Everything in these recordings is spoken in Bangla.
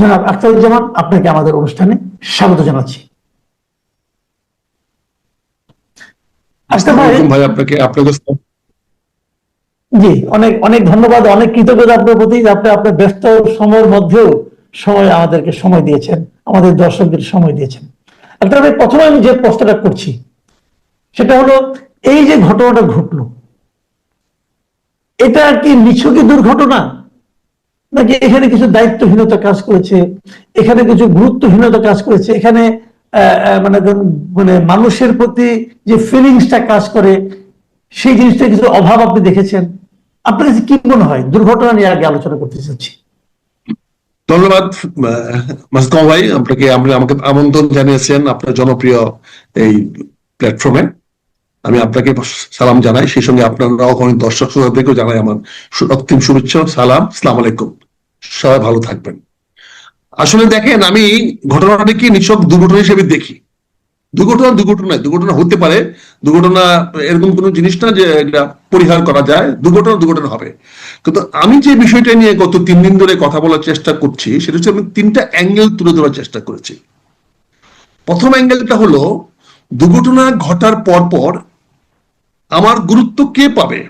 জনাব আখতারুজ্জামান আপনাকে আমাদের অনুষ্ঠানে স্বাগত জানাচ্ছি। ভাই ভাই আপনাকে আপনাকে জি অনেক অনেক ধন্যবাদ অনেক কৃতজ্ঞতা আপনার প্রতি আপনি আপনার ব্যস্ত সময়ের মধ্যেও সময় আমাদেরকে সময় দিয়েছেন আমাদের দর্শকদের সময় দিয়েছেন। ভাই প্রথমে আমি যে প্রশ্নটা করছি সেটা হলো এই যে ঘটনাটা ঘটলো এটা কি নিছকই দুর্ঘটনা? নাকি এখানে কিছু দায়িত্বহীনতা কাজ করেছে? এখানে কিছু গুরুত্বহীনতা কাজ করেছে? এখানে মানে মানে মানুষের প্রতি যে ফিলিংসটা কাজ করে, সেই জিনিসটা কিছু অভাব আপনি দেখেছেন? আপনার কি মনে হয়? দুর্ঘটনা নিয়ে আগে আলোচনা করতে চাচ্ছি। ধন্যবাদ, মাসকাম ভাই। আপনাকে, আপনি আমাকে আমন্ত্রণ জানিয়েছেন আপনার জনপ্রিয় এই প্ল্যাটফর্মে আমি আপনাকে সালাম জানাই, সেই সঙ্গে আপনারাও অনেক দর্শক শ্রোতাদেরকেও জানাই আমার রক্তিম শুভেচ্ছা, সালাম সালাম আলাইকুম। সবাই ভালো থাকবেন। আসলে দেখেন, আমি ঘটনাটাকে নিছক দুর্ঘটনা হিসেবে দেখি। দুর্ঘটনা দুর্ঘটনা দুর্ঘটনা হতে পারে, দুর্ঘটনা এরকম কোনো জিনিস না যে এটা পরিহার করা যায়, দুর্ঘটনা দুর্ঘটনা হবে। কিন্তু আমি যে বিষয়টা নিয়ে গত তিন দিন ধরে কথা বলার চেষ্টা করছি, সেটা হচ্ছে আমি তিনটা অ্যাঙ্গেল তুলে ধরার চেষ্টা করেছি। প্রথম অ্যাঙ্গেলটা হলো, দুর্ঘটনা ঘটার পর পর আমার গুরুত্ব কে পাবে?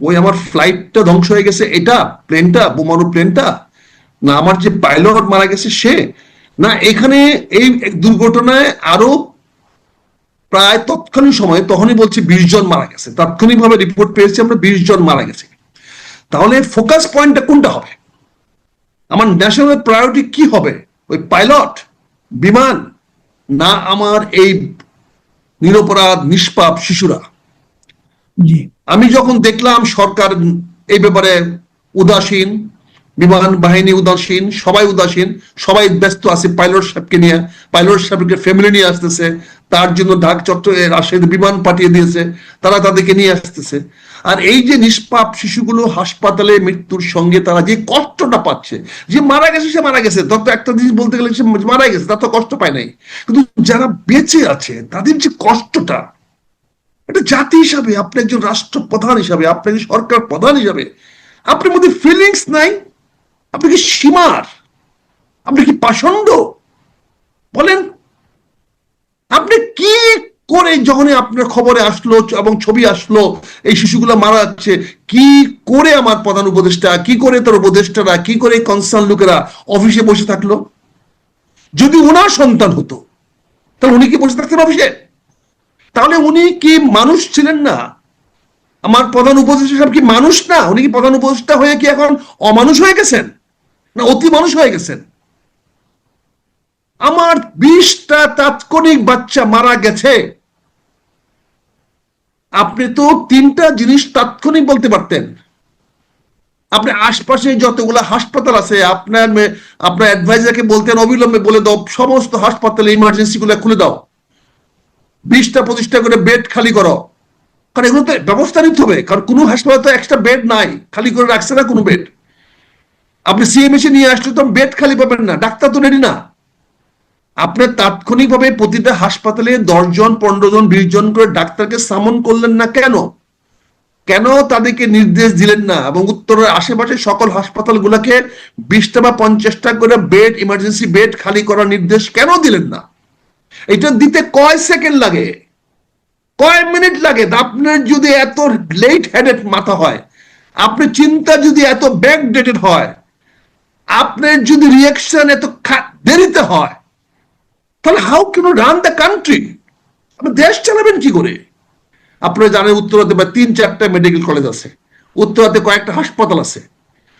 ওই আমার ফ্লাইটটা ধ্বংস হয়ে গেছে, এটা? প্লেনটা বোমারু প্লেনটা না, আমার যে পাইলট মারা গেছে, সে? না, এখানে এই দুর্ঘটনায় আরও প্রায় তৎক্ষণিক সময়ে, তখনই বলছি বিশ জন মারা গেছে। তাৎক্ষণিকভাবে রিপোর্ট পেয়েছি আমরা, বিশ জন মারা গেছে। তাহলে ফোকাস পয়েন্টটা কোনটা হবে? আমার ন্যাশনাল প্রায়োরিটি কি হবে? ওই পাইলট বিমান? না, আমার এই নিরপরাধ, নিষ্পাপ শিশুরা? আমি যখন দেখলাম সরকার এই ব্যাপারে উদাসীন, বিমান বাহিনী উদাসীন, সবাই উদাসীন, সবাই ব্যস্ত আছে পাইলট সাহেবকে নিয়ে, পাইলট সাহেবকে ফ্যামিলি নিয়ে আসতেছে, তার জন্য ঢাক চট্টগ্রামে বিমান পাঠিয়ে দিয়েছে, তারা তাদেরকে নিয়ে আসতেছে। আর এই যে নিষ্পাপ শিশুগুলো হাসপাতালে মৃত্যুর সঙ্গে তারা যে কষ্টটা পাচ্ছে, যে মারা গেছে, সে মারা গেছে তত একটা জিনিস বলতে গেলে সে মারা গেছে, তার তো কষ্ট পায় নাই। কিন্তু যারা বেঁচে আছে, তাদের যে কষ্টটা এটা জাতি হিসাবে, আপনি একজন রাষ্ট্রপ্রধান হিসাবে, আপনি একজন সরকার প্রধান হিসাবে, আপনার মধ্যে ফিলিংস নাই? আপনি কি সীমার? আপনি কি পাষণ্ড? বলেন, আপনি কি করে যখন আপনার খবরে আসলো এবং ছবি আসলো, এই শিশুগুলো মারা যাচ্ছে, কি করে আমার প্রধান উপদেষ্টা, কি করে তার উপদেষ্টারা, কি করে কনসার্ন লোকেরা অফিসে বসে থাকল? যদি ওনার সন্তান হতো, তাহলে উনি কি বসে থাকতেন অফিসে? তাহলে উনি কি মানুষ ছিলেন না? আমার প্রধান উপদেষ্টা সাহেব কি মানুষ না? উনি কি প্রধান উপদেষ্টা হয়ে কি এখন অমানুষ হয়ে গেছেন? না, অতি মানুষ হয়ে গেছেন? আমার বিশটা তাৎক্ষণিক বাচ্চা মারা গেছে। আপনি তো তিনটা জিনিস তাৎক্ষণিক বলতে পারতেন। আপনি আশপাশে যতগুলো হাসপাতাল আছে, আপনার আপনার অ্যাডভাইজারকে বলতেন, অবিলম্বে বলে দাও, সমস্ত হাসপাতালে ইমার্জেন্সি গুলো খুলে দাও। বিশটা পঁচিশটা করে বেড খালি করো। কারণ এগুলো তো ব্যবস্থা নিতে হবে। কারণ কোনো হাসপাতালে তো এক্সট্রা বেড নাই। খালি করে রাখছে না কোনো বেড আপনি সিএমএসি নিয়ে আসলে তো বেড খালি পাবেন না। ডাক্তার তো রেডি না। আপনার তাৎক্ষণিকভাবে প্রতিটা হাসপাতালে দশ জন পনেরো জন বিশ জন করে ডাক্তারকে সামন করলেন না কেন? কেন তাদেরকে নির্দেশ দিলেন না? এবং উত্তরের আশেপাশে সকল হাসপাতালগুলোকে বিশটা বা পঞ্চাশটা করে বেড ইমার্জেন্সি বেড খালি করার নির্দেশ কেন দিলেন না? এটা দিতে কয় সেকেন্ড লাগে? কয় মিনিট লাগে? আপনার যদি এত লেট হেডেড মাথা হয় আপনি চিন্তা যদি এত ব্যাক ডেটেড হয়, আপনার যদি রিয়াকশন এত দেরিতে হয়, তাহলে how can run the country আপনি দেশ চালাবেন কি করে? আপনারা জানেন উত্তরাতে বা তিন চারটা মেডিকেল কলেজ আছে। উত্তরাতে কয়েকটা হাসপাতাল আছে।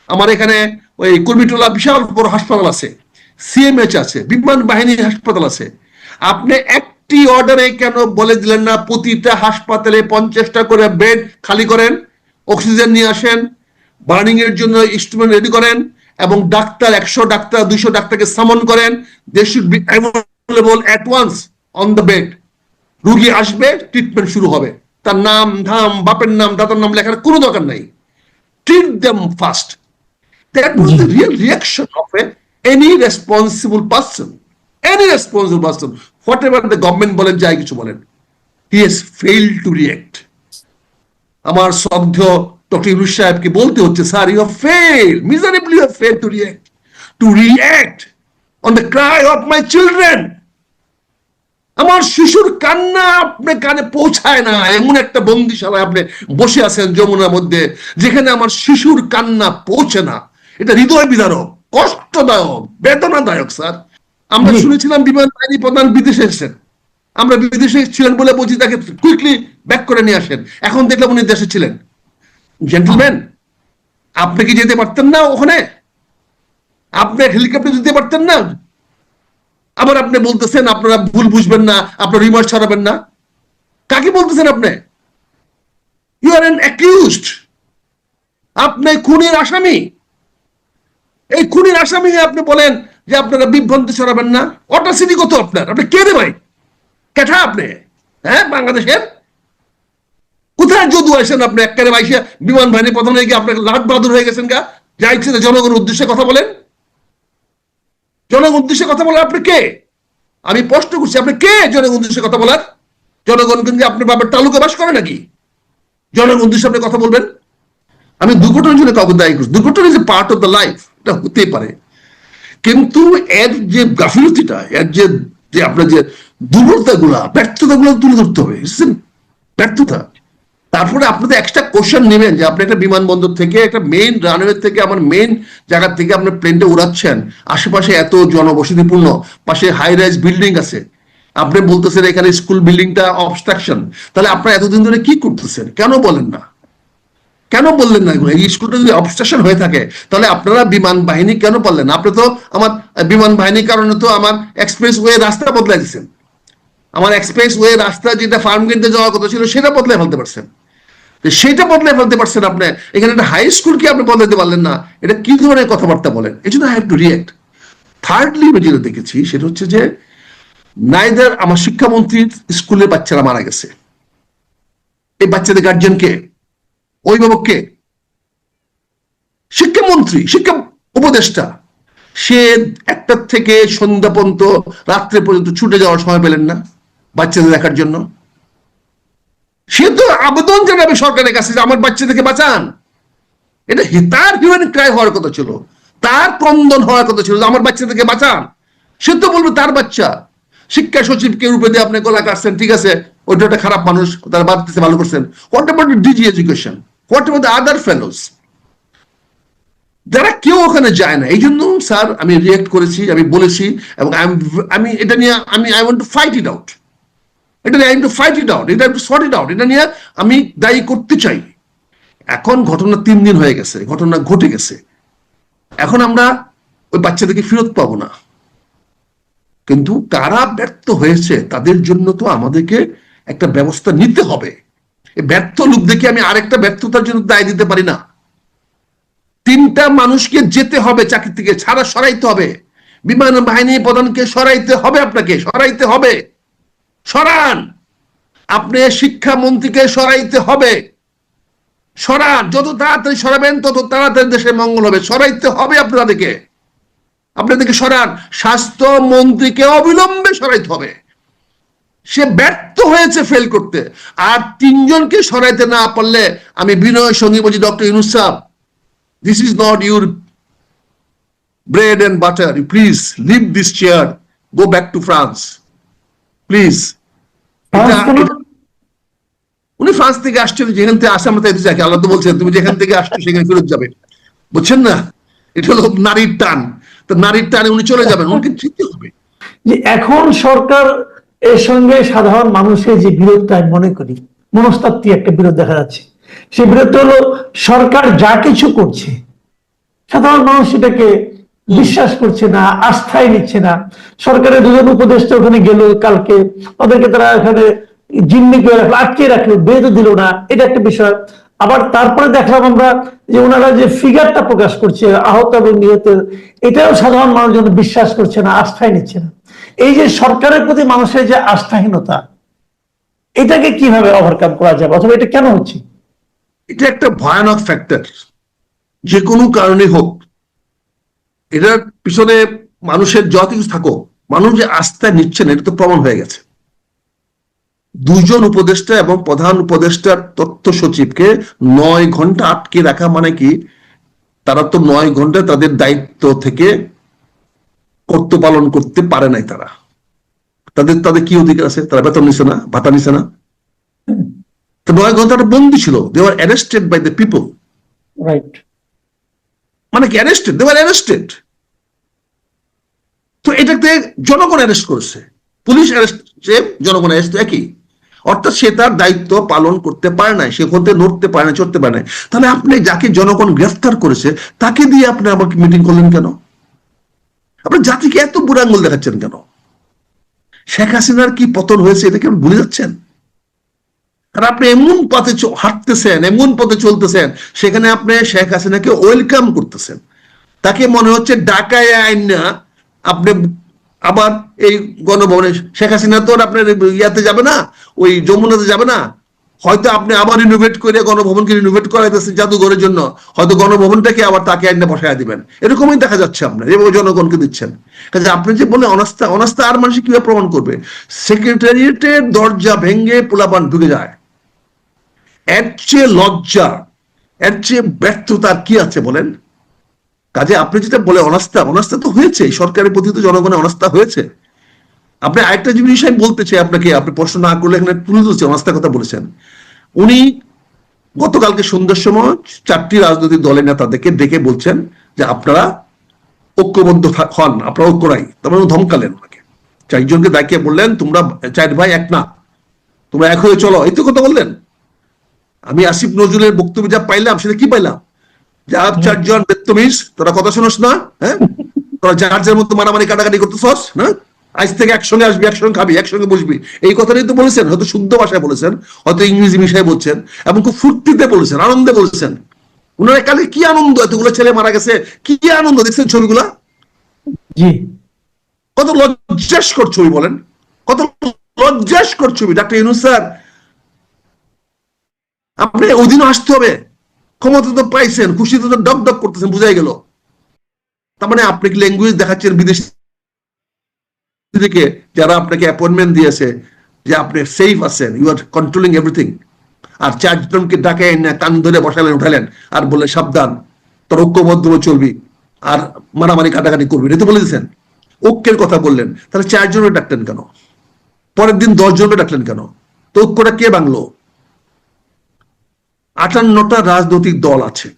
আমার এখানে ওই কুর্মিটোলা বিশাল বড় হাসপাতাল আছে। সিএমএইচ আছে। বিমান বাহিনী হাসপাতাল আছে। আপনি একটি অর্ডারে কেন বলে দিলেন না? প্রতিটা হাসপাতালে পঞ্চাশটা করে বেড খালি করেন, অক্সিজেন নিয়ে আসেন বার্নিং এর জন্য ইনস্ট্রুমেন্ট রেডি করেন এবং ডাক্তার, একশো ডাক্তার, দুইশো ডাক্তারকে সামন করেন। They should be available at once on the bed রুগী আসবে ট্রিটমেন্ট শুরু হবে। তার নাম, ধাম, বাপের নাম, দাদার নাম লেখার কোনো দরকার নাই। Treat them fast that was the real reaction of any responsible person any responsible person whatever the government বলেন, যাই কিছু বলেন। He has fail to react আমার শ্রদ্ধ ডক্টর ইউনুস সাহেবকে বলতে হচ্ছে sir you fail miserably you fail to react to react on the cry of my children আমার শিশুর কান্না আপনি কানে পৌঁছায় না। এমন একটা বন্দিশালায় আপনি বসে আছেন যমুনার মধ্যে, যেখানে আমার শিশুর কান্না পৌঁছে না। এটা হৃদয় বিদারক, কষ্টদায়ক, বেদনাদায়ক, স্যার। আমরা শুনেছিলাম বিমান বাহিনী প্রধান বিদেশে এসেছেন। আমরা বিদেশে ছিলেন বলে বলছি তাকে কুইকলি ব্যাক করে নিয়ে আসেন। এখন দেখলাম উনি দেশে ছিলেন। জেন্টলম্যান আপনি কি যেতে পারতেন না ওখানে? আপনি হেলিকপ্টার যেতে পারতেন না? আবার আপনি বলতেছেন আপনারা ভুল বুঝবেন না আপনার রিমার্স ছড়াবেন না। কাকে বলতেছেন আপনি? ইউ আর এন অ্যাকিউজড আপনি খুনের আসামি। এই খুনের আসামি আপনি বলেন যে আপনারা বিভ্রান্তি ছড়াবেন না। অটাসিটি কত আপনার? আপনি কে রে ভাই? কেঠা আপনি? হ্যাঁ বাংলাদেশের? কোথায় যদু আসেন আপনি? একেবারে বাইশে বিমান বাহিনী প্রধান হয়ে গিয়ে আপনাকে লাট বাহাদুর হয়ে গেছেন গা। যা ইচ্ছে তাই জনগণের উদ্দেশ্যে কথা বলেন। জনগণ উদ্দেশ্যে কথা বলেন আপনি কে? আমি প্রশ্ন করছি, আপনি কে জনগণ উদ্দেশ্যে কথা বলার? জনগণ কিন্তু আপনার বাবার তালুকে বাস করে নাকি? জনগণ উদ্দেশ্যে আপনি কথা বলবেন? আমি দুর্ঘটনার জন্য কাউকে দায়ী করছি। দুর্ঘটনা is part of the life এটা হতেই পারে। কিন্তু এর যে গাফিলতিটা, এর যে যে আপনার যে ব্যর্থতা গুলো তুলে ধরতে হবে? ব্যর্থতা। তারপরে আপনাদের এক্সট্রা কোশ্চেন নেবেন যে আপনি একটা বিমানবন্দর থেকে, একটা মেইন রানওয়ে থেকে, আমার মেইন জায়গা থেকে আপনার প্লেনটা উড়াচ্ছেন, আশেপাশে এত জনবসতিপূর্ণ, পাশে হাই রাইজ বিল্ডিং আছে। আপনি বলতেছেন এখানে স্কুল বিল্ডিংটা অবস্ট্রাকশন তাহলে আপনারা এতদিন ধরে কি করতেছেন? কেন বলেন না? কেন বললেন না এই স্কুলটা যদি অবস্ট্রাকশন হয়ে থাকে, তাহলে আপনারা বিমান বাহিনী কেন পারলেন না? আপনি তো আমার বিমান বাহিনীর কারণে তো আমার এক্সপ্রেস ওয়ে রাস্তা বদলাই দিচ্ছেন আমার এক্সপ্রেস ওয়ে রাস্তা যেটা ফার্ম গেটে যাওয়ার কথা ছিল, সেটা বদলাই ফেলতে পারছেন। সেটা বদলাই ফেলতে পারছেন আপনি। এখানে একটা হাই স্কুল কি আপনি বদলাতে পারলেন না? এটা কি ধরনের কথাবার্তা বলেন? এই জন্য I have to react thirdly আমি যেটা দেখেছি, সেটা হচ্ছে যে নাইদার আমার শিক্ষামন্ত্রীর স্কুলের বাচ্চারা মারা গেছে। এই বাচ্চাদের গার্জিয়ান কে? অভিভাবক কে শিক্ষামন্ত্রী, শিক্ষা উপদেষ্টা, সে একটার থেকে সন্ধ্যা পর্যন্ত, রাত্রে পর্যন্ত ছুটে যাওয়ার সময় পেলেন না বাচ্চাদের দেখার জন্য। সে তো আবেদন জানাবে সরকারের কাছে যে আমার বাচ্চাদেরকে বাঁচান। এটা হি- তার হিউম্যান ক্রাই হওয়ার কথা ছিল। তার ক্রন্দন হওয়ার কথা ছিল যে আমার বাচ্চাদেরকে বাঁচান। সে তো বলবে তার বাচ্চা। শিক্ষা সচিবকে রূপে দিয়ে আপনি গলা কাটছেন ঠিক আছে। ওইটা একটা খারাপ মানুষ, তারা বাদ দিতে ভালো করছেন। What about DG education what about the other fellows যারা কেউ ওখানে যায় না এই জন্য স্যার আমি রিয়েক্ট করেছি, আমি বলেছি এবং আমি এটা নিয়ে আমি I want to fight it out এটা I to fight it out এটা টু সর্ট ইট আউট এটা নিয়ে আমি দায়ী করতে চাই। এখন ঘটনা তিন দিন হয়ে গেছে, ঘটনা ঘটে গেছে। এখন আমরা ওই বাচ্চাদেরকে ফেরত পাবো না। কিন্তু কারা ব্যর্থ হয়েছে, তাদের জন্য তো আমাদেরকে একটা ব্যবস্থা নিতে হবে। ব্যর্থ লোক দেখে আমি আরেকটা ব্যর্থতার জন্য দায় দিতে পারি না। তিনটা মানুষকে যেতে হবে চাকরি থেকে, ছাড়া সরাইতে হবে। বিমান বাহিনী প্রধানকে সরাইতে হবে আপনাকে, সরাইতে হবে। সরান! আপনি শিক্ষামন্ত্রীকে সরাইতে হবে। সরান! যত তাড়াতাড়ি সরাবেন, তত তাড়াতাড়ি দেশের মঙ্গল হবে। সরাইতে হবে আপনাদেরকে। আপনাদেরকে সরান! স্বাস্থ্য মন্ত্রীকে অবিলম্বে সরাইতে হবে। সে ব্যর্থ হয়েছে ফেল করতে। আর তিনজনকে সরাইতে না পারলে আমি বিনয় সঙ্গী বলছি ডক্টর ইউনুস সাহেব this is not your bread and butter please leave this chair go back to France please উনি ফ্রান্স থেকে আসছেন যেখান থেকে আসে আমরা তাই যাকে আল্লাহ তো বলছেন তুমি যেখান থেকে আসছো সেখানে ফেরত যাবে। বুঝছেন না? এটা হলো নারীর টান। তো নারীর টানে উনি চলে যাবেন উনি যেতে হবে? এখন সরকার এর সঙ্গে সাধারণ মানুষের যে বিরোধটা আমি মনে করি, মনস্তাত্ত্বিক একটা বিরোধ দেখা যাচ্ছে। সেই বিরোধটা হলো সরকার যা কিছু করছে, সাধারণ মানুষ সেটাকে বিশ্বাস করছে না আস্থায় নিচ্ছে না। সরকারের দুজন উপদেষ্টা ওখানে গেল কালকে, ওদেরকে তারা এখানে জিম্মি করে রাখল, আটকে রাখল বেদ দিল না, এটা একটা বিষয়। আবার তারপরে দেখলাম আমরা যে ওনারা যে ফিগারটা প্রকাশ করছে, আহত এবং নিহতের, এটাও সাধারণ মানুষজন বিশ্বাস করছে না আস্থায় নিচ্ছে না। এই যে সরকারের প্রতি মানুষের যে আস্থাহীনতা, এটাকে কীভাবে ওভারকাম করা যাবে অথবা এটা কেন হচ্ছে? এটা একটা ভয়ানক ফ্যাক্টর যে কোনো কারণে হোক। এটার পিছনে মানুষের যত কিছু থাকো মানুষ যে আস্থা নিচ্ছে না এটা তো প্রমাণ হয়ে গেছে। দুজন উপদেষ্টা এবং প্রধান উপদেষ্টার তথ্য সচিবকে নয় ঘণ্টা আটকে রাখা মানে কি, তারা তো নয় ঘণ্টা তাদের দায়িত্ব থেকে কর্তব্য পালন করতে পারে নাই তারা। তাদের তাদের কি অধিকার আছে? তারা বেতন নিছে না ভাতা নিছে না? নয় ঘণ্টা বন্দি ছিল। They are arrested by the people right মানে কি অ্যারেস্টেড দে আর অ্যারেস্টেড তো এটাতে জনগণ অ্যারেস্ট করেছে। পুলিশ অ্যারেস্ট জনগণ অ্যারেস্ট একই। অর্থাৎ সে তার দায়িত্ব পালন করতে পারে না সে হতে নড়তে পারে না চড়তে পারে না তাহলে আপনি যাকে জনগণ গ্রেফতার করেছে তাকে দিয়ে আপনি আমাকে মিটিং করলেন কেন? আপনি জাতিকে এত বুড়ো আঙ্গুল দেখাচ্ছেন কেন? শেখ হাসিনার কি পতন হয়েছে এটা কি আপনি ভুলে যাচ্ছেন? আর আপনি এমন পথে হাঁটতেছেন, এমন পথে চলতেছেন, সেখানে আপনি শেখ হাসিনাকে ওয়েলকাম করতেছেন। তাকে মনে হচ্ছে ডাকায় আইন না, আপনি আবার এই গণভবনে শেখ হাসিনা তো আপনার ইয়াতে যাবে না, ওই যমুনাতে যাবে না হয়তো আপনি আবার রিনোভেট করে গণভবনকে রিনোভেট করাইতেছেন জাদুঘরের জন্য, হয়তো গণভবনটাকে আবার তাকে আইনে বসায় দিবেন। এরকমই দেখা যাচ্ছে আপনার এভাবে জনগণকে দিচ্ছেন। কাজে আপনি যে বলে অনাস্থা অনাস্থা আর মানুষ কীভাবে প্রমাণ করবে? সেক্রেটারিয়েটের দরজা ভেঙে পোলাপান ঢুকে যায়। এর চেয়ে লজ্জা, এর চেয়ে ব্যর্থতা আর কি আছে বলেন? কাজে আপনি যেটা বলে অনাস্থা অনাস্থা তো হয়েছে সরকারের প্রতি তো জনগণের অনাস্থা হয়েছে। আপনি আরেকটা জিনিস আমি বলতে চাই আপনাকে, আপনি প্রশ্ন না করলে এখানে তুলে ধরছি, অনাস্থার কথা বলেছেন। উনি গতকালকে সন্ধ্যার সময় চারটি রাজনৈতিক দলের নেতাদেরকে ডেকে বলছেন যে আপনারা ঐক্যবদ্ধ হন, আপনারা ঐক্য নাই তারপরে উনি ধমকালেন ওনাকে। চারজনকে ডাকিয়ে বললেন, তোমরা চার ভাই, এক না। তোমরা এক হয়ে চলো। এই তো কথা বললেন। আমি আসিফ নজরুলের বক্তব্য যা পাইলাম, সেটা কি পাইলাম? যা চারজন বেত্তমিস তোরা কথা শোনস না হ্যাঁ? তোরা যার যার মতো মারামারি, কাটাকাটি করতেছস না আজ থেকে একসঙ্গে আসবি একসঙ্গে খাবি একসঙ্গে বসবি। এই কথাটাই তো বলেছেন হয়তো শুদ্ধ ভাষায় বলেছেন হয়তো ইংরেজি মিশায় বলছেন এবং খুব ফুর্তিতে বলেছেন আনন্দে বলেছেন। উনারা কালে কি আনন্দ এতগুলো ছেলে মারা গেছে কি আনন্দ দেখছেন ছবিগুলা? কত লজ্জাস্কর ছবি বলেন কত লজ্জাস্কর ছবি ডাক্তার ইউনুস স্যার। আপনি ওদিনও আসতে হবে ক্ষমতা তো পাইছেন খুশিতে তো ডক ডক করতেছেন বুঝাই গেল। তার মানে আপনি কি ল্যাঙ্গুয়েজ দেখাচ্ছেন বিদেশ থেকে যারা আপনাকে অ্যাপয়েন্টমেন্ট দিয়েছে, যে আপনি সেফ আছেন ইউ আর কন্ট্রোলিং এভরিথিং আর চারজনকে ডাকে এনে কান ধরে বসালেন উঠালেন, আর বলে সাবধান, তোর ঐক্যবদ্ধ চলবি, আর মারামারি কাটাকাটি করবি। এটা তো বলে দিয়েছেন। ঐক্যের কথা বললেন। তাহলে চারজনে ডাকলেন কেন? পরের দিন দশ জনে ডাকলেন কেন? তো ঐক্যটা কে বাংলো? আটান্নটা রাজনৈতিক দল আছে।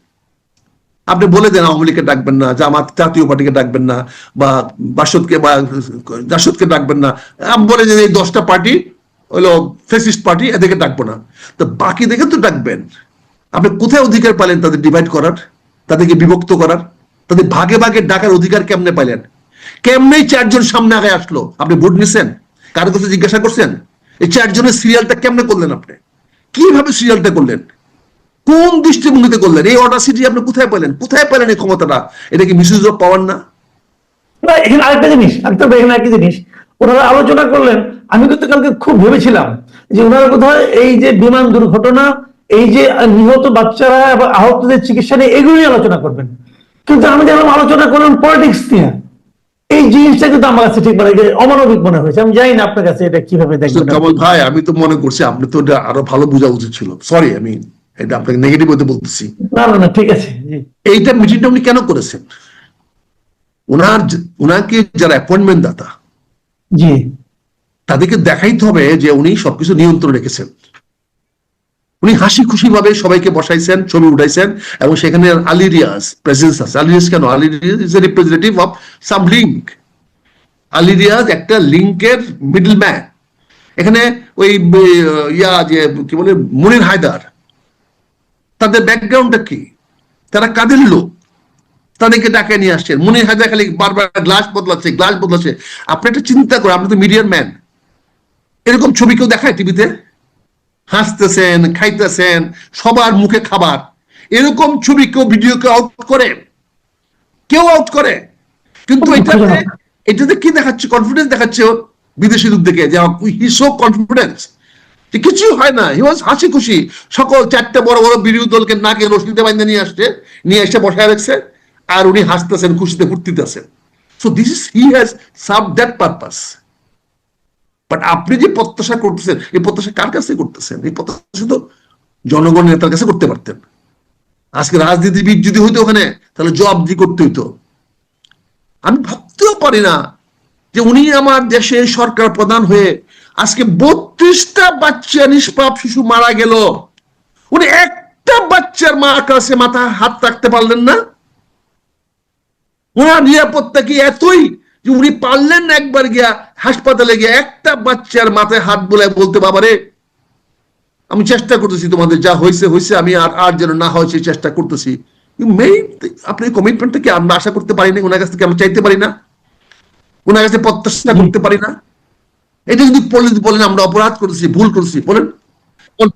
আপনি বলে দেন আওয়ামী লীগকে ডাকবেন না, জামাত জাতীয় পার্টিকে ডাকবেন না, বা বাসদকে বা জাসদকে ডাকবেন না। আপনি বলে যে এই দশটা পার্টি হলো ফেসিস্ট পার্টি, এদেরকে ডাকবো না। তো বাকি দেখে তো ডাকবেন। আপনি কোথায় অধিকার পেলেন তাদের ডিভাইড করার? তাদেরকে বিভক্ত করার? তাদের ভাগে ভাগে ডাকার অধিকার কেমনে পাইলেন? কেমনেই চারজন সামনে আগে আসলো? আপনি ভোট নিছেন? কারও কাছে জিজ্ঞাসা করছেন? এই চারজনের সিরিয়ালটা কেমনে করলেন আপনি? কীভাবে সিরিয়ালটা করলেন? কোন দৃষ্টিভঙ্গিতে করলেন? এই অডাসিটি আপনি কোথায় পেলেন? কোথায় পেলেন এই ক্ষমতাটা? এটা কি মিসিউজ অফ পাওয়ার না? না এখানে আরেকটা জিনিস আরেকটা এখানে একটা জিনিস। ওনারা আলোচনা করলেন আমি কিন্তু কালকে খুব ভেবেছিলাম যে ওনারা বোধহয় এই যে বিমান দুর্ঘটনা এই যে নিহত বাচ্চারা এবং আহতদের চিকিৎসা নিয়ে এগুলো নিয়ে আলোচনা করবেন। কিন্তু আমি দেখলাম আলোচনা করলেন পলিটিক্স নিয়ে। এই জিনিসটা কিন্তু আমার কাছে ঠিক মানে অমানবিক মনে হয়েছে। আমি জানি না আপনার কাছে এটা কীভাবে দেখবেন। কামাল ভাই আমি তো মনে করছি আপনি তো এটা আরও ভালো বোঝা উচিত ছিল। সরি আমি এটা আপনাকে নেগেটিভ হতে বলতেছি। না না ঠিক আছে এইটা মিটিংটা উনি কেন করেছেন? ওনার ওনাকে যারা অ্যাপয়েন্টমেন্ট দাতা জি। তাদেরকে দেখাইতে হবে যে উনি সবকিছু নিয়ন্ত্রণ রেখেছেন। উনি হাসি খুশি ভাবে সবাইকে বসাইছেন ছবি উঠাইছেন এবং সেখানে আলিরিয়াস প্রেজেন্স আছে। আলিরিয়াস কেন? আলিরিয়াস is a representative of some link আলিরিয়াস একটা লিঙ্কের মিডল ম্যান এখানে ওই ইয়া যে কি বলে মুনির হায়দার তাদের ব্যাকগ্রাউন্ডটা কি? তারা কাদের লোক? তাদেরকে ডাকে নিয়ে আসছেন। মুনির হায়দার খালি বারবার গ্লাস বদলাচ্ছে গ্লাস বদলাচ্ছে। আপনি একটা চিন্তা করেন আপনি তো মিডিয়ার ম্যান এরকম ছবি কেউ দেখায় টিভিতে হাসতেছেন খাইতেছেন সবার মুখে খাবার। এরকম ছবি কেউ ভিডিও কেউ আউট করে? কেউ আউট করে? কিন্তু এটাতে এটাতে কি দেখাচ্ছে? কনফিডেন্স দেখাচ্ছে বিদেশি লোক দেখে যে হি সো কনফিডেন্স কিছুই হয় না। হি ওয়াজ হাসি খুশি। সকল চারটে বড় বড় বিরোধী দলকে নাকে রশ্মিতে বাইন্দা নিয়ে আসছে। নিয়ে এসে বসায় রাখছে। আর উনি হাসতেছেন, খুশিতে ফুর্তিতে আছেন so this is he has serve that purpose but আপনি যে প্রত্যাশা করতেছেন, এই প্রত্যাশা কার কাছে করতেছেন? এই প্রত্যাশা তো জনগণ নেতার কাছে করতে পারতেন। আজকে রাজনীতিবিদ যদি হইতো ওখানে, তাহলে জবাবদি করতে হইতো। আমি ভাবতেও পারি না যে উনি আমার দেশের সরকার প্রধান হয়ে আজকে বত্রিশটা বাচ্চা নিষ্পাপ শিশু মারা গেল। উনি একটা বাচ্চার মা কাছে মাথা হাত রাখতে পারলেন না। ওনার নিরাপত্তা কি এতই যে উনি পারলেন একবার গিয়া হাসপাতালে গিয়ে একটা বাচ্চার মাথায় হাত বলে বলতে, বাবারে, আমি চেষ্টা করতেছি তোমাদের, যা হয়েছে হয়েছে আমি আর আর যেন না হয় সেই চেষ্টা করতেছি। মেইন আপনি কমিটমেন্টটা কি আমরা আশা করতে পারি না ওনার কাছ থেকে আমরা চাইতে পারি না। ওনার কাছে প্রত্যাশা করতে পারি না। এটা যদি বলেন বলেন আমরা অপরাধ করেছি ভুল করেছি বলেন।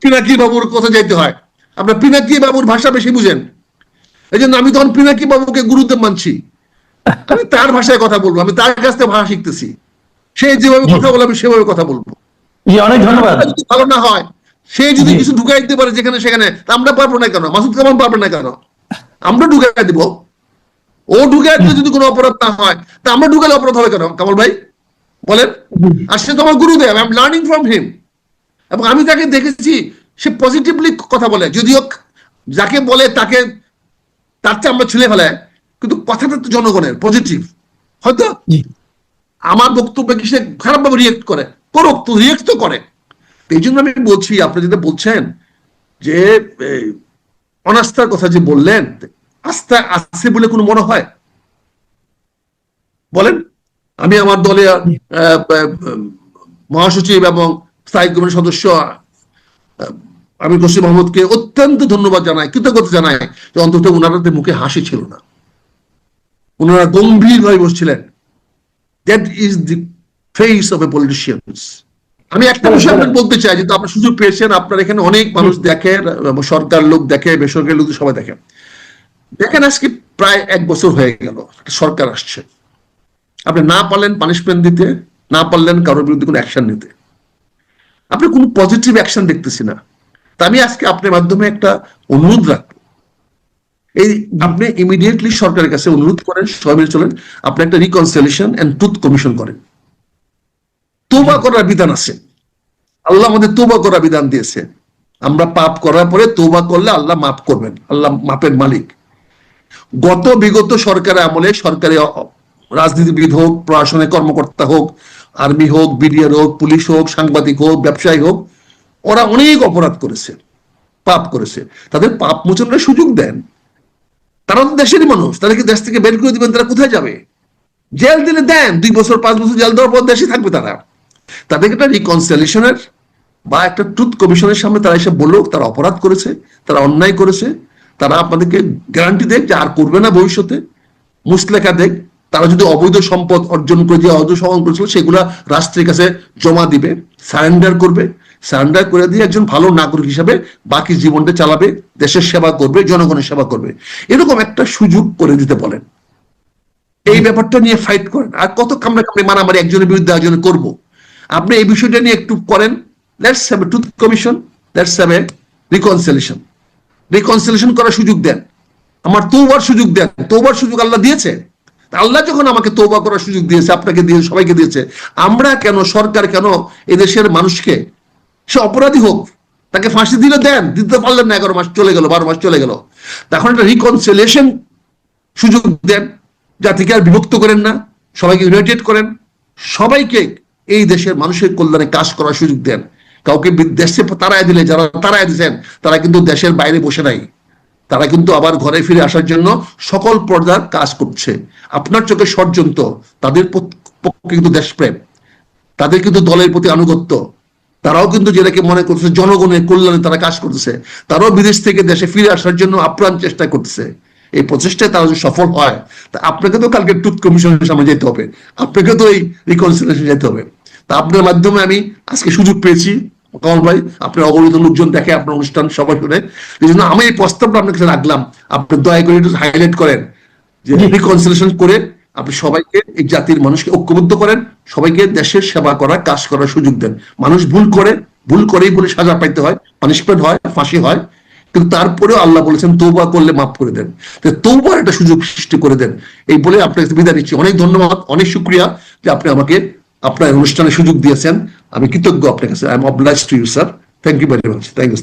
পিনাকি বাবুর কথা যাইতে হয়। আপনার পিনাকি বাবুর ভাষা বেশি বুঝেন। এই জন্য আমি তখন পিনাকি বাবুকে গুরুদেব মানছি। আমি তার ভাষায় কথা বলব আমি তার কাছ থেকে ভাষা শিখতেছি। সে যেভাবে কথা বলে আমি সেভাবে কথা বলব। অনেক ধন্যবাদ। যদি ভালো না হয় সে যদি কিছু ঢুকাই দিতে পারে যেখানে সেখানে আমরা পারব না কেন? মাসুদ কামাল পারবে না কেন? আমরা ঢুকাই দিব। ও ঢুকাই দিলে যদি কোনো অপরাধ না হয় তা আমরা ঢুকালে অপরাধ হবে কেন? কামাল ভাই? বলেন আর সে তো আমার গুরুদেব I am learning from him এবং আমি তাকে দেখেছি সে পজিটিভলি কথা বলে যদিও যাকে বলে তাকে তার চেয়ে আমরা ছেলে ফেলায় কিন্তু কথাটা তো জনগণের পজিটিভ হয়তো? আমার বক্তব্যে কি সে খারাপভাবে রিয়েক্ট করে? করুক তো রিয়েক্ট তো করে। এই জন্য আমি বলছি আপনি যেটা বলছেন যে অনাস্থার কথা যে বললেন আস্থা আছে বলে কোনো মনে হয়? বলেন। আমি আমার দলে মহাসচিব এবং স্থায়ী কমিটির সদস্য আমি কসিম মাহমুদকে অত্যন্ত ধন্যবাদ জানাই, কৃতজ্ঞতা জানাই যে অন্তত ওনাদের মুখে হাসি ছিল না। ওনারা গম্ভীর হয়ে বসছিলেন that is the face of a politicians আমি একটা বিষয় আপনাকে বলতে চাই, যেহেতু আপনার সুযোগ পেয়েছেন, আপনার এখানে অনেক মানুষ এবং সরকার লোক দেখে, বেসরকারি লোক সবাই দেখে। দেখেন, আজকে প্রায় এক বছর হয়ে গেল সরকার আসছে। আপনি না পারলেন পানিশমেন্ট দিতে, না পারলেন কারোর বিরুদ্ধে কোনো অ্যাকশন নিতে। আপনি কোনো পজিটিভ অ্যাকশন দেখতেছি না। তা আমি আজকে আপনার মাধ্যমে একটা অনুরোধ রাখব। এই আপনি ইমিডিয়েটলি সরকারের কাছে অনুরোধ করেন, সবাই মিলে চলেন, আপনি একটা রিকনসিলেশন এন্ড ট্রুথ কমিশন করেন। তোবা করার বিধান আছে। আল্লাহ আমাদের তোবা করার বিধান দিয়েছে। আমরা পাপ করার পরে তোবা করলে আল্লাহ মাফ করবেন। আল্লাহ মাপের মালিক। গত বিগত সরকারের আমলে সরকারি রাজনীতিবিদ হোক, প্রশাসনের কর্মকর্তা হোক, আর্মি হোক, বিডিআর হোক, পুলিশ হোক, সাংবাদিক হোক, ব্যবসায়ী হোক, ওরা অনেক অপরাধ করেছে, পাপ করেছে। তাদের পাপ মোচনের সুযোগ দেন। তারা তো দেশেরই মানুষ, তাদেরকে দেশ থেকে বের করে দিবেন, তারা কোথায় যাবে? জেল দিলে দেন, দুই বছর, পাঁচ বছর জেল দেওয়ার পর দেশে থাকবে তারা। তাদেরকে একটা রিকনসিলেশনের বা একটা ট্রুথ কমিশনের সামনে তারা এসে বলুক, তারা অপরাধ করেছে, তারা অন্যায় করেছে, তারা আপনাদেরকে গ্যারান্টি দেখ যে আর করবে না ভবিষ্যতে, মুসলেখা দেখ তারা যদি অবৈধ সম্পদ অর্জন করে যে অবৈধ সম্পদ করেছিল, সেগুলা রাষ্ট্রের কাছে জমা দিবে সারেন্ডার করবে। সারেন্ডার করে দিয়ে একজন ভালো নাগরিক হিসাবে বাকি জীবনটা চালাবে, দেশের সেবা করবে, জনগণের সেবা করবে। এরকম একটা সুযোগ করে দিতে বলেন। এই ব্যাপারটা নিয়ে ফাইট করেন। আর কত কামড়ে কামড়ে মারামারি একজনের বিরুদ্ধে একজনের করব। আপনি এই বিষয়টা নিয়ে একটু করেন। Let's have a tooth commission let's have a reconciliation reconciliation করার সুযোগ দেন। আমার তৌবার সুযোগ দেন। তৌবার সুযোগ আল্লাহ দিয়েছে। আল্লাহ যখন আমাকে তৌবা করার সুযোগ দিয়েছে, আপনাকে দিয়ে, সবাইকে দিয়েছে, আমরা কেন, সরকার কেন এদেশের মানুষকে, সে অপরাধী হোক, তাকে ফাঁসি দিলে দেন, দিতে পারলেন না, এগারো মাস চলে গেল, বারো মাস চলে গেল। তখন একটা রিকনসিলেশন সুযোগ দেন, জাতিকে আর বিভক্ত করেন না, সবাইকে ইউনাইটেড করেন, সবাইকে এই দেশের মানুষের কল্যাণে কাজ করার সুযোগ দেন। কাউকে দেশে তারায় দিলে, যারা তারায় দিচ্ছেন তারা কিন্তু দেশের বাইরে বসে নাই। তারা কিন্তু আবার ঘরে ফিরে আসার জন্য সকল পর্দার কাজ করছে। আপনার চোখে ষড়যন্ত্র, তাদের পক- পক্ষে কিন্তু দেশপ্রেম, তাদের কিন্তু দলের প্রতি আনুগত্য, তারাও কিন্তু যেটাকে মনে করছে জনগণের কল্যাণে তারা কাজ করতেছে তারাও বিদেশ থেকে দেশে ফিরে আসার জন্য আপ্রাণ চেষ্টা করতেছে এই প্রচেষ্টায় তারা যদি সফল হয়, তা আপনাকে তো কালকে টুথ কমিশনের সামনে যেতে হবে, আপনাকে তো এই রিকনসিলেশন যেতে হবে। তা আপনার মাধ্যমে আমি আজকে সুযোগ পেয়েছি। কমল ভাই আপনার অগণিত লোকজন দেখে আপনার অনুষ্ঠান সবাই শুনে। এই জন্য আমি এই প্রস্তাবটা আপনার কাছে রাখলাম। আপনি দয়া করে একটু হাইলাইট করেন যে রিকনসিলেশন করে আপনি সবাইকে এই জাতির মানুষকে ঐক্যবদ্ধ করেন সবাইকে দেশের সেবা করার কাজ করার সুযোগ দেন। মানুষ ভুল করে ভুল করেই বলে সাজা পাইতে হয় পানিশমেন্ট হয় ফাঁসি হয়। কিন্তু তারপরেও আল্লাহ বলেছেন তৌবা করলে মাফ করে দেন। তৌবার একটা সুযোগ সৃষ্টি করে দেন। এই বলে আপনাকে বিদায় নিচ্ছি। অনেক ধন্যবাদ অনেক শুক্রিয়া যে আপনি আমাকে আপনার অনুষ্ঠানে সুযোগ দিয়েছেন। আমি কৃতজ্ঞ আপনার কাছে। I am oblige to you sir thank you very much thank you